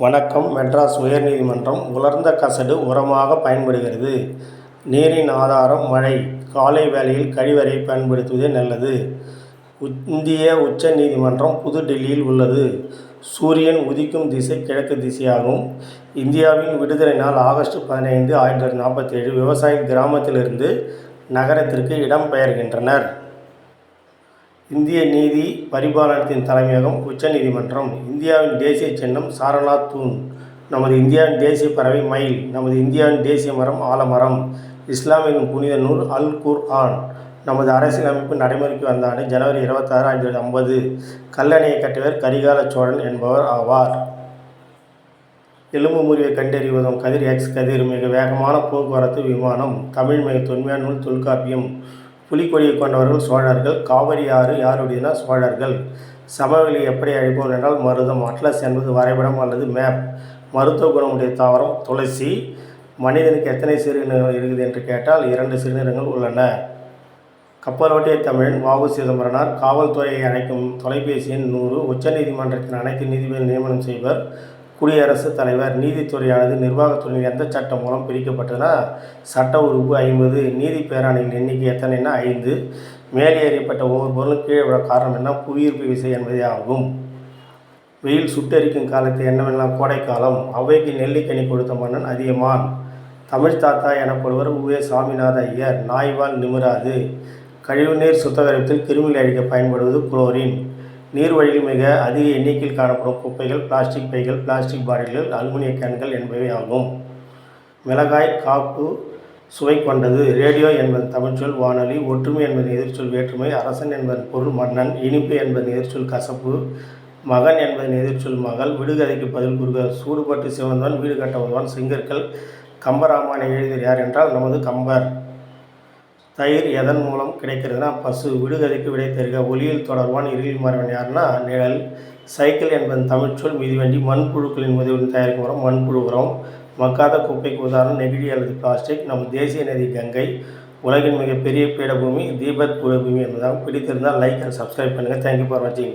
வணக்கம். மெட்ராஸ் உயர்நீதிமன்றம் உலர்ந்த கசடு உரமாக பயன்படுகிறது. நீரின் ஆதாரம் மழை. காலை வேளையில் கழிவறை பயன்படுத்துவதே நல்லது. இந்திய உச்ச நீதிமன்றம் புதுடெல்லியில் உள்ளது. சூரியன் உதிக்கும் திசை கிழக்கு திசையாகும். இந்தியாவின் விடுதலை நாள் ஆகஸ்ட் பதினைந்து ஆயிரத்தி தொள்ளாயிரத்தி நாற்பத்தி ஏழு விவசாய கிராமத்திலிருந்து நகரத்திற்கு இடம்பெயர்கின்றனர். இந்திய நீதி பரிபாலனத்தின் தலைமையகம் உச்சநீதிமன்றம். இந்தியாவின் தேசிய சின்னம் சாரநாத் தூண். நமது இந்தியாவின் தேசிய பறவை மயில். நமது இந்தியாவின் தேசிய மரம் ஆலமரம். இஸ்லாமின் புனித நூல் அல் குர் ஆன் நமது அரசியலமைப்பு நடைமுறைக்கு வந்த ஆண்டு ஜனவரி இருபத்தாறு ஆயிரத்தி தொள்ளாயிரத்தி ஐம்பது. கல்லணையை கட்டியவர் கரிகால சோழன் என்பவர் ஆவார். எலும்பு முறிவை கண்டறிவதும் கதிர் எக்ஸ் கதிர் மிக வேகமான போக்குவரத்து விமானம். தமிழ் மிக தொன்மையான நூல் தொல்காப்பியம். புலிக்கொடியை கொண்டவர்கள் சோழர்கள் காவிரி ஆறு யாருடையனா சோழர்கள்? சமவெளி எப்படி அழைப்போம் என்றால் மருதம் அட்லஸ் என்பது வரைபடம் அல்லது மேப் மருத்துவ குணமுடைய தாவரம் துளசி. மனிதனுக்கு எத்தனை சிறுநீரகங்கள் இருக்குது என்று கேட்டால் இரண்டு சிறுநீரகங்கள் உள்ளன. கப்பலோட்டிய தமிழன் வாவு சிதம்பரனார் காவல்துறையை அழைக்கும் தொலைபேசி எண் நூறு உச்சநீதிமன்றத்தின் அனைத்து நீதிபதிகள் நியமனம் செய்வர். குடியரசுத் தலைவர் நீதித்துறையானது நிர்வாகத்துறையில் எந்த சட்டம் மூலம் பிரிக்கப்பட்டதுன்னா சட்ட உறுப்பு ஐம்பது நீதி பேராணையின் எண்ணிக்கை எத்தனைன்னா ஐந்து. மேலே ஏறியப்பட்ட ஒவ்வொரு பொருளும் கீழே விட காரணம் என்ன? புவியீர்ப்பு விசை என்பதே ஆகும். வெயில் சுட்டெரிக்கும் காலத்தை என்னவெல்லாம் கோடைக்காலம். அவைக்கு நெல்லிக்கனி கொடுத்த மன்னன் அதியமான். தமிழ் தாத்தா எனப்படுவர் உவே சாமிநாத ஐயர். நாய்வால் நிமிராது. கழிவுநீர் சுத்தகரிப்பில் கிருமிகள் அழிக்க பயன்படுவது குளோரின். நீர்வழியில் மிக அதிக எண்ணிக்கையில் காணப்படும் குப்பைகள் பிளாஸ்டிக் பைகள் பிளாஸ்டிக் பாட்டில்கள் அலுமினிய கேன்கள் என்பவை ஆகும். மிளகாய் காப்பு சுவை கொண்டது. ரேடியோ என்பது தமிழ்ச்சொல் வானொலி ஒற்றுமை என்பது எதிர்ச்சொல் வேற்றுமை அரசன் என்பதன் பொருள் மன்னன் இனிப்பு என்பதன் எதிர்ச்சொல் கசப்பு மகன் என்பதன் எதிர்ச்சொல் மகள் விடுகதைக்கு பதில் கூறுக சூடுபட்டு சிவந்தவன் வீடு கட்ட வருவான் சிங்கர்கள் கம்பராமாயணம் எழுதியர் யார் என்றால் நமது கம்பர். தயிர் எதன் மூலம் கிடைக்கிறதுனா பசு விடுகதைக்கு விடை தருக ஒளியில் தொடர்பான் இருளில் மறைவன் யாருன்னா நிழல் சைக்கிள் என்பது தமிழ்ச்சொல் மிதிவண்டி மண்புழுக்களின் உதவியுடன் தயாரிக்கும் உரம் மண்புழு உரம். மக்காத குப்பைக்கு உதாரணம் நெகிழி அல்லது பிளாஸ்டிக். நம் தேசிய நதி கங்கை உலகின் மிகப்பெரிய பீடபூமி தீபத் பீடபூமி என்பதால் பிடித்திருந்தால் லைக் அண்ட் சப்ஸ்கிரைப் பண்ணுங்கள் தேங்க்யூ ஃபார் வாட்சிங்